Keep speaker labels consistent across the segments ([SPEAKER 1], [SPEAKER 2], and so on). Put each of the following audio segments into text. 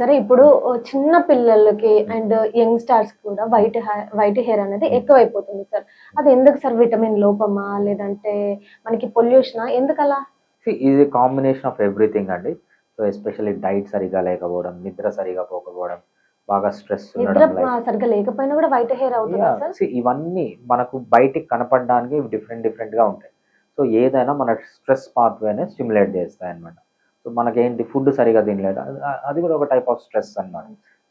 [SPEAKER 1] సరే ఇప్పుడు చిన్న పిల్లలకి అండ్ యంగ్ స్టార్స్ కూడా వైట్ వైట్ హెయిర్ అనేది ఎక్కువైపోతుంది సార్. అది ఎందుకు సార్ విటమిన్ లోపమా? లేదంటే మనకి పొల్యూషనా? ఎందుకు అలా
[SPEAKER 2] ఇది కాంబినేషన్ ఆఫ్ ఎవ్రీథింగ్ అండి. సో ఎస్పెషల్లీ డైట్ సరిగా లేకపోవడం నిద్ర సరిగా పోకపోవడం బాగా స్ట్రెస్
[SPEAKER 1] నిద్ర సరిగ్గా లేకపోయినా కూడా వైట్ హెయిర్ అవుతుందా
[SPEAKER 2] ఇవన్నీ మనకు బయటికి కనపడడానికి డిఫరెంట్ డిఫరెంట్గా ఉంటాయి. సో ఏదైనా మన స్ట్రెస్ పాత్వేనే స్టిమ్యులేట్ చేస్తాయి అనమాట సో మనకేంటి ఫుడ్ సరిగా తినలేదు. అది- కూడా ఒక టైప్ ఆఫ్ స్ట్రెస్ అన్నమాట.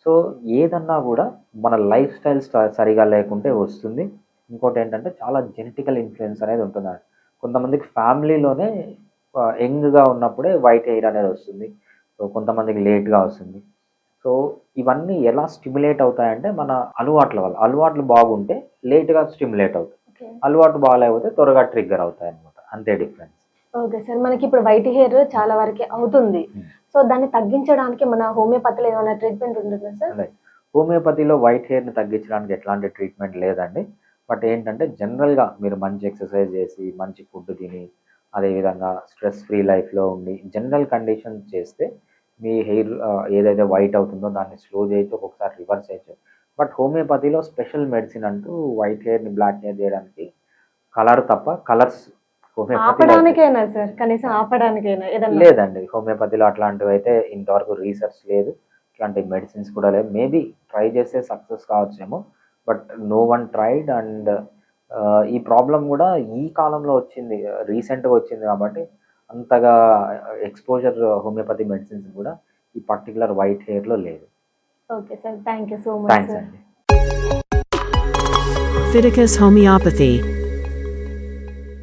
[SPEAKER 2] సో ఏదన్నా కూడా మన లైఫ్ స్టైల్ సరిగా లేకుంటే వస్తుంది. ఇంకోటి ఏంటంటే చాలా జెనెటికల్ ఇన్ఫ్లుయెన్స్ అనేది ఉంటుంది కొంతమందికి ఫ్యామిలీలోనే యంగ్గా ఉన్నప్పుడే వైట్ హెయిర్ అనేది వస్తుంది. సో కొంతమందికి లేట్గా వస్తుంది. సో ఇవన్నీ ఎలా స్టిమ్యులేట్ అవుతాయంటే మన అలవాట్ల వల్ల. అలవాట్లు బాగుంటే లేట్గా స్టిమ్యులేట్ అవుతాయి. అలవాటు బాగాలేకపోతే త్వరగా ట్రిగ్గర్ అవుతాయి అనమాట అంతే డిఫరెన్స్
[SPEAKER 1] ఓకే సార్ మనకి ఇప్పుడు వైట్ హెయిర్ చాలా వరకు అవుతుంది. సో దాన్ని తగ్గించడానికి మన హోమియోపతిలో ఏమైనా ట్రీట్మెంట్ ఉంటుందా సార్?
[SPEAKER 2] హోమియోపతిలో వైట్ హెయిర్ని తగ్గించడానికి ఎట్లాంటి ట్రీట్మెంట్ లేదండి. బట్ ఏంటంటే జనరల్గా మీరు మంచి ఎక్సర్సైజ్ చేసి మంచి ఫుడ్ తిని అదేవిధంగా స్ట్రెస్ ఫ్రీ లైఫ్లో ఉండి జనరల్ కండిషన్ చేస్తే మీ హెయిర్ ఏదైతే వైట్ అవుతుందో దాన్ని స్లో చేయొచ్చు ఒక్కొక్కసారి రివర్స్ చేయొచ్చు బట్ హోమియోపతిలో స్పెషల్ మెడిసిన్ అంటూ వైట్ హెయిర్ని బ్లాక్ హెయిర్ చేయడానికి కలర్ తప్ప కలర్స్
[SPEAKER 1] ఆపడానికైనా సార్ కనీసం ఆపడానికైనా ఏదన్నా.
[SPEAKER 2] లేదండి హోమియోపతిలో అట్లాంటివి అయితే ఇంతవరకు రీసెర్చ్ లేదు ఇట్లాంటి మెడిసిన్స్ కూడా లేవు. మేబీ ట్రై చేస్తే success కావచ్చేమో but no one tried and ఈ ప్రాబ్లం కూడా ఈ కాలంలో వచ్చింది రీసెంట్గా వచ్చింది కాబట్టి అంతగా ఎక్స్పోజర్ హోమియోపతి మెడిసిన్స్ కూడా ఈ పర్టికులర్ వైట్ హెయిర్లో లేదు.
[SPEAKER 1] Okay sir thank you so much
[SPEAKER 2] thanks అండి.
[SPEAKER 3] Fiticus Homeopathy